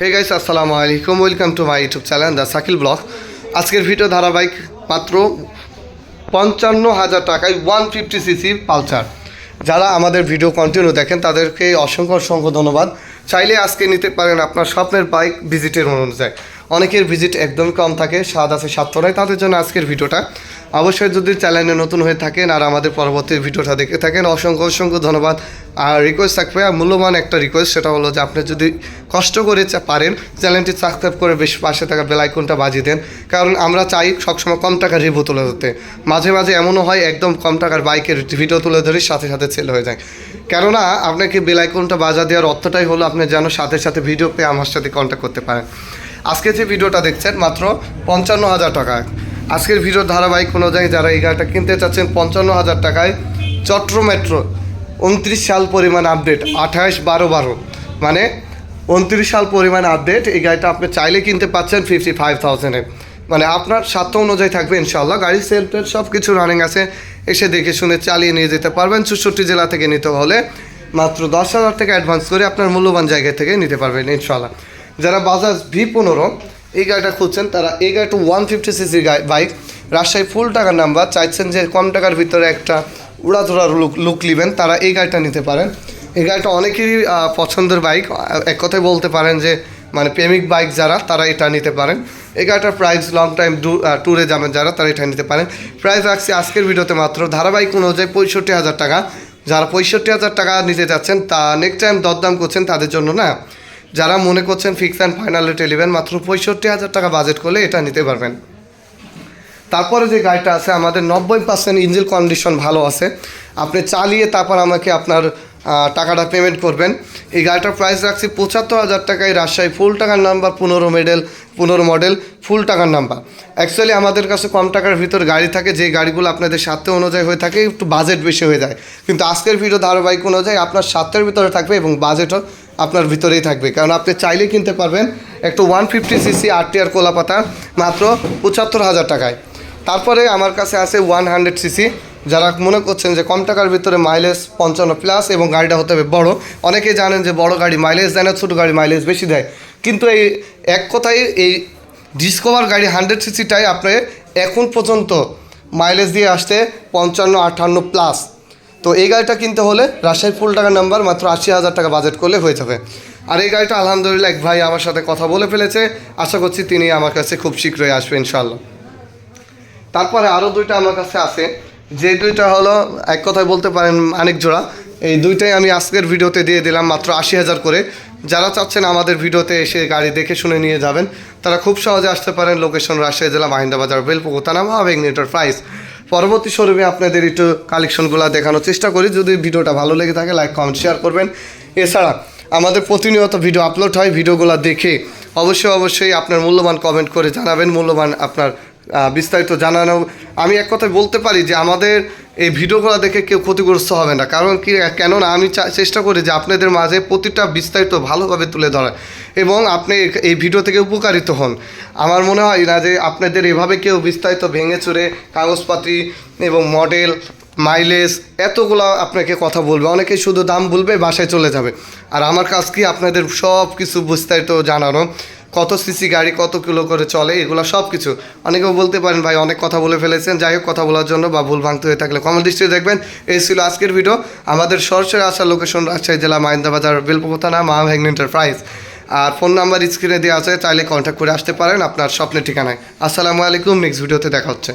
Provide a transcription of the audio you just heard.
হে guys আসসালামু আলাইকুম welcome to my YouTube channel the Sakil vlog আজকের ভিডিও ধারাবাহিক মাত্র পঞ্চান্ন হাজার টাকায় ওয়ান ফিফটি সিসি পালচার যারা আমাদের ভিডিও কন্টিনিউ দেখেন, তাদেরকে অসংখ্য অসংখ্য ধন্যবাদ। চাইলে আজকে নিতে পারেন আপনার স্বপ্নের বাইক ভিজিটের অনুযায়ী। অনেকের ভিজিট একদম কম থাকে, স্বাদ আছে স্বার্থ নয় তাদের জন্য আজকের ভিডিওটা অবশ্যই যদি চ্যানেলে নতুন হয়ে থাকেন আর আমাদের পরবর্তী ভিডিওটা দেখে থাকেন, অসংখ্য অসংখ্য ধন্যবাদ। আর রিকোয়েস্ট থাকবে, আর মূল্যবান একটা রিকোয়েস্ট সেটা হলো যে আপনি যদি কষ্ট করে পারেন চ্যানেলটি সাবস্ক্রাইব করে বেশ পাশে থাকা বেল আইকনটা বাজিয়ে দেন। কারণ আমরা চাই সবসময় কম টাকার রিভিউ তুলে ধরতে। মাঝে মাঝে এমনও হয়, একদম কম টাকার বাইকের ভিডিও তুলে ধরে, সাথে সাথে সেল হয়ে যায়। কেননা, আপনাকে বেল আইকনটা বাজা দেওয়ার অর্থটাই হলো আপনি যেন সাথে সাথে ভিডিও পেয়ে আমার সাথে কন্ট্যাক্ট করতে পারেন। আজকে যে ভিডিওটা দেখছেন, মাত্র পঞ্চান্ন হাজার টাকা। আজকের ভিডিওর ধারাবাহিক অনুযায়ী যারা এই গাড়িটা কিনতে চাচ্ছেন, পঞ্চান্ন হাজার টাকায় চট্র মেট্রো, উনত্রিশ সাল পরিমাণ আপডেট আঠাশ বারো বারো। মানে উনত্রিশ সাল পরিমাণ আপডেট এই গাড়িটা আপনি চাইলে কিনতে পাচ্ছেন ফিফটি ফাইভ থাউজেন্ডে মানে আপনার স্বার্থ অনুযায়ী থাকবে ইনশাল্লাহ গাড়ির সেল টেল সব কিছু রানিং আছে। এসে দেখে শুনে চালিয়ে নিয়ে যেতে পারবেন, চৌষট্টি জেলা থেকে নিতে হলে মাত্র দশ হাজার টাকা অ্যাডভান্স করে আপনার মূল্যবান জায়গা থেকে নিতে পারবেন ইনশাল্লাহ যারা বাজাজ ভি পনেরো এই গাড়িটা খুঁজছেন, তারা এই গাড়িটা ওয়ান ফিফটি সিসির বাইক রাজশাহী ফুল টাকার নাম্বার চাইছেন যে কম টাকার ভিতরে একটা উড়াধুরা লুক লুক নেবেন, তারা এই গাড়িটা নিতে পারেন। এই গাড়িটা অনেকেরই পছন্দের বাইক এক কথায় বলতে পারেন যে মানে প্রেমিক বাইক যারা, তারা এটা নিতে পারেন। এই গাড়িটার প্রাইস লং টাইম ট্যুরে যাবেন যারা, তারা এটা নিতে পারেন। প্রাইস রাখছি আজকের ভিডিওতে মাত্র ধারাবাহিক অনুযায়ী পঁয়ষট্টি হাজার টাকা। যারা পঁয়ষট্টি হাজার টাকা নিতে যাচ্ছেন, তা নেক্সট টাইম দরদাম করছেন তাদের জন্য না যারা মনে করছেন ফিক্স অ্যান্ড ফাইনাল রেটে নেবেন মাত্র পঁয়ষট্টি হাজার টাকা বাজেট করলে এটা নিতে পারবেন। তারপরে যে গাড়িটা আছে, আমাদের নব্বই পার্সেন্ট ইঞ্জিন কন্ডিশন ভালো আছে। আপনি চালিয়ে তারপর আমাকে আপনার টাকাটা পেমেন্ট করবেন। এই গাড়িটার প্রাইস রাখছি পঁচাত্তর হাজার টাকায় রাজশাহী ফুল টাকার নাম্বার পনেরো মডেল পনেরো মডেল ফুল টাকার নাম্বার অ্যাকচুয়ালি আমাদের কাছে কম টাকার ভিতর গাড়ি থাকে যে গাড়িগুলো আপনাদের স্বার্থে অনুযায়ী হয়ে থাকে, একটু বাজেট বেশি হয়ে যায়। কিন্তু আজকের ভিডিও ধারাবাহিক অনুযায়ী আপনার স্বার্থের ভিতরে থাকবে এবং বাজেটও আপনার ভিতরেই থাকবে। কারণ আপনি চাইলে কিনতে পারবেন একটু one fifty CC R T R কোলাপাতা মাত্র পঁচাত্তর হাজার টাকায়। তারপরে আমার কাছে আছে ওয়ান হান্ড্রেড সিসি। যারা মনে করছেন যে কম টাকার ভিতরে মাইলেজ পঞ্চান্ন প্লাস এবং গাড়িটা হতে হবে বড়, অনেকেই জানেন যে বড় গাড়ি মাইলেজ দেয় না, ছোটো গাড়ি মাইলেজ বেশি দেয়। কিন্তু এই এক কথায় এই ডিসকভার গাড়ি হান্ড্রেড সিসিটাই আপনি এখন পর্যন্ত মাইলেজ দিয়ে আসতে পঞ্চান্ন আটান্ন প্লাস। তো এই গাড়িটা কিনতে হলে রাজশাহী ফুল টাকার নাম্বার মাত্র আশি হাজার টাকা বাজেট করলে হয়ে যাবে। আর এই গাড়িটা আলহামদুলিল্লাহ এক ভাই আমার সাথে কথা বলে ফেলেছে। আশা করছি তিনি আমার কাছে খুব শীঘ্রই আসবে ইনশাল্লাহ তারপরে আরও দুইটা আমার কাছে আছে। যে দুইটা হলো, এক কথায় বলতে পারেন অনেক জোড়া। এই দুইটাই আমি আজকের ভিডিওতে দিয়ে দিলাম মাত্র আশি হাজার করে। যারা চাচ্ছেন আমাদের ভিডিওতে এসে গাড়ি দেখে শুনে নিয়ে যাবেন, তারা খুব সহজে আসতে পারেন লোকেশন রাজশাহী জেলা মাহিন্দাবাজার, বেলপুকুর, থানা এগনেটর প্রাইস। পরবর্তী স্বরূপে আপনাদের একটু কালেকশনগুলো দেখানোর চেষ্টা করি। যদি ভিডিওটা ভালো লেগে থাকে লাইক কমেন্ট শেয়ার করবেন। এছাড়া আমাদের প্রতিনিয়ত ভিডিও আপলোড হয়, ভিডিওগুলো দেখে অবশ্যই অবশ্যই আপনার মূল্যবান কমেন্ট করে জানাবেন। মূল্যবান আপনার বিস্তারিত জানানো। আমি এক কথায় বলতে পারি যে আমাদের এই ভিডিওগুলো দেখে কেউ ক্ষতিগ্রস্ত হবে না। কারণ কি কেননা আমি চেষ্টা করি যে আপনাদের মাঝে প্রতিটা বিস্তারিত ভালোভাবে তুলে ধরার। এবং আপনি এই ভিডিও থেকে উপকারিত হন। আমার মনে হয় না যে আপনাদের এভাবে কেউ বিস্তারিত ভেঙে চুরে কাগজপাতি এবং মডেল মাইলেজ এতগুলো আপনাকে কথা বলবে। অনেকে শুধু দাম বলবে বাসায় চলে যাবে। আর আমার কাজ কি, আপনাদের সব কিছু বিস্তারিত জানানো। কত সিসি গাড়ি কত কিলো করে চলে, এগুলো সব কিছু অনেকেও বলতে পারেন, ভাই, অনেক কথা বলে ফেলেছেন। যাই হোক, কথা বলার জন্য বা ভুল ভাঙতে হয়ে থাকলে কমেন্ট দৃষ্টিতে দেখবেন। এই ছিল আজকের ভিডিও আমাদের সরাসরি আসার লোকেশন রাজশাহী জেলা মাইন্দাবাজার বেলপথানা থানা মা ভ্যাগন এন্টারপ্রাইজ আর ফোন নাম্বার স্ক্রিনে দেওয়া আছে, চাইলে কন্ট্যাক্ট করে আসতে পারেন আপনার স্বপ্নের ঠিকানায়। আসসালামু আলাইকুম নেক্সট ভিডিওতে দেখা হচ্ছে।